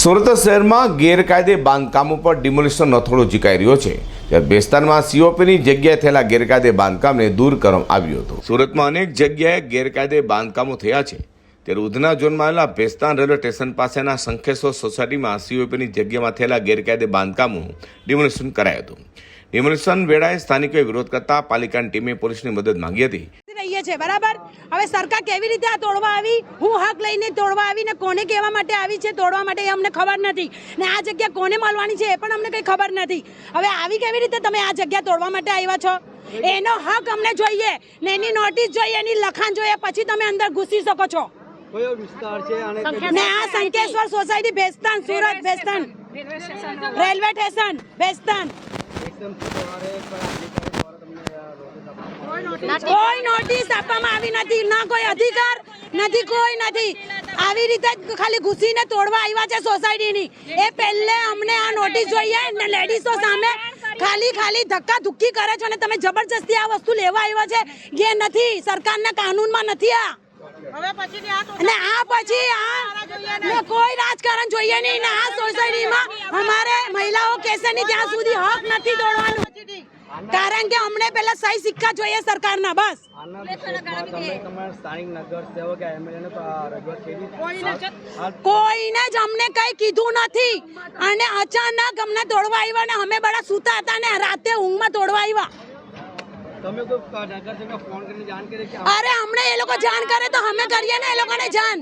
સુરત શહેરમાં ગેરકાયદે બાંધકામો પર ડિમોલિશન નથોડો ઝીકાઈ રહ્યો છે. ત્યારે બેસ્તાનમાં સીઓપીની જગ્યાએ થયેલા ગેરકાયદે બાંધકામને દૂર કરવામાં આવ્યું હતું. સુરતમાં અનેક જગ્યાએ ગેરકાયદે બાંધકામો થયા છે. ત્યારે ઉધના ઝોનમાં આવેલા ભેસ્તાન રેલવે સ્ટેશન પાસેના સંખેશ્વર સોસાયટીમાં સીઓપીની જગ્યામાં થયેલા ગેરકાયદે બાંધકામો ડિમોલિશન કરાયું હતું. ડિમોલિશન વેળાએ સ્થાનિકોએ વિરોધ કરતા પાલિકાની ટીમે પોલીસની મદદ માંગી હતી. રહીએ છે બરાબર? હવે સરકાર કેવી રીતે આ તોડવા આવી? હું હક લઈને તોડવા આવીને કોને કહેવા માટે આવી છે તોડવા માટે એ અમને ખબર નથી. ને આ જગ્યા કોને મળવાની છે એ પણ અમને કંઈ ખબર નથી. હવે આવી કેવી રીતે તમે આ જગ્યા તોડવા માટે આવ્યા છો? એનો હક અમને જોઈએ ને એની નોટિસ જોઈએ એની લખાણ જોઈએ પછી તમે અંદર ઘૂસી શકો છો. વિસ્તાર છે અને ને આ Sankeshwar society Bhestan Surat Bhestan. Railway station. Bhestan. કોઈ નોટિસ આપવામાં આવી નથી. ના કોઈ અધિકાર નથી કોઈ નથી. આવી રીતે જ ખાલી ઘૂસીને તોડવા આવ્યા છે સોસાયટીની એ પહેલે અમને આ નોટિસ જોઈએ ને લેડીઝો સામે ખાલી ખાલી ધક્કા ધુક્કી કરે છે અને તમે જબરજસ્તી આ વસ્તુ લેવા આવ્યા છે જે નથી? સરકારના કાનૂનમાં નથી આ? અને આ પછી આ કોઈ રાજકારણ જોઈએ નહીં ને આ સોસાયટીમાં અમારે મહિલાઓ કહેશે નહીં ત્યાં સુધી હક નથી દોડવાનું. કારણ કે અમને પેલા સહી સિક્કા જોઈએ સરકારના બસ. કોઈને જ અમને કઈ કીધું નથી. અને અચાનક અમને તોડવા આવ્યા ને અમે બડા સૂતા હતા ને રાતે ઊંઘમાં તોડવા આવ્યા અરે અમને એ લોકો જાણ કરે તો અમે કરીએ ને એ લોકોને જાણ.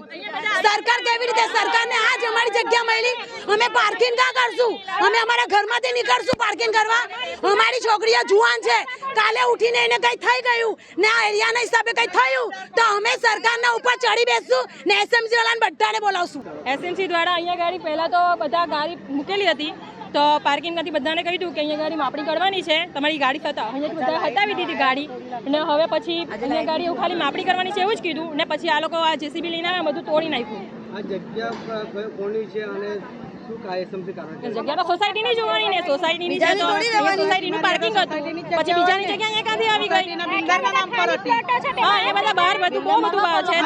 સરકાર કેવી રીતે સરકારને આજ અમારી જગ્યા મળી? અમે પાર્કિંગ કા કરશું. અમે અમારા ઘરમાંથી નીકળશું પાર્કિંગ કરવા. અમારી છોકરીઓ જુવાન છે. કાલે ઉઠીને એને કઈ થઈ ગયું ને આ એરિયાના હિસાબે કઈ થયું તો અમે સરકારના ઉપર ચડી બેસશું ને એસએમસી વાળાને બધાને બોલાવશું. એસએમસી દ્વારા અહીંયા ગાડી પહેલાં તો બધા ગાડી મૂકેલી હતી. તો પાર્કિંગમાંથી બધાને કહી દઉં કે અહીંયા ગાડી માપણી કરવાની છે. તમારી ગાડી થતા અહીંયાથી બધા હટાવી દીધી ગાડી. અને હવે પછી અહીંયા ગાડી એવું ખાલી માપણી કરવાની છે એવું જ કીધું. ને પછી આ લોકો આ જેસીબી લઈને આવ્યા બધું તોડી નાખ્યું. આ જગ્યા કોની છે અને તો સોસાયટીની જોવાની ને સોસાયટી ની સોસાયટીનું પાર્કિંગ હતું. પછી બીજાની જગ્યા અહીંયા ક્યાંથી આવી ગઈ. હા એ બધા બહાર બધું બહુ બધું છે.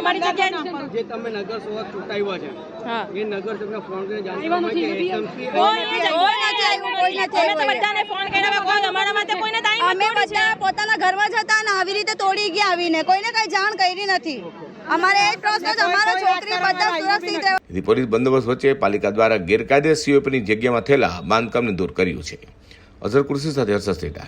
અમારી જગ્યા જ. જે તમે નગર સેવક ચૂંટાવ્યા છે એ નગર સેવકને ફોન કરીને જાણવા કરવામાં કે એસએમસી કોઈ નથી આવ્યું, કોઈ નથી આવ્યું. અમે બધાને ફોન કર્યા હવે કોઈ અમારા માટે કોઈને time અમે બધા પોતાના ઘરમાં જતા ને આવી રીતે તોડી ગયા આવીને. કોઈને કઈ જાણ કરી નથી. અમારે એ પ્રશ્ન જ અમારા છોકરી બધા સુરક્ષિત પોલીસ બંદોબસ્ત વચ્ચે પાલિકા દ્વારા ગેરકાયદે સીઓપીની જગ્યામાં થયેલા બાંધકામને દૂર કર્યું છે. અઝર કૃષિ સાથે હર્ષદ સેઠા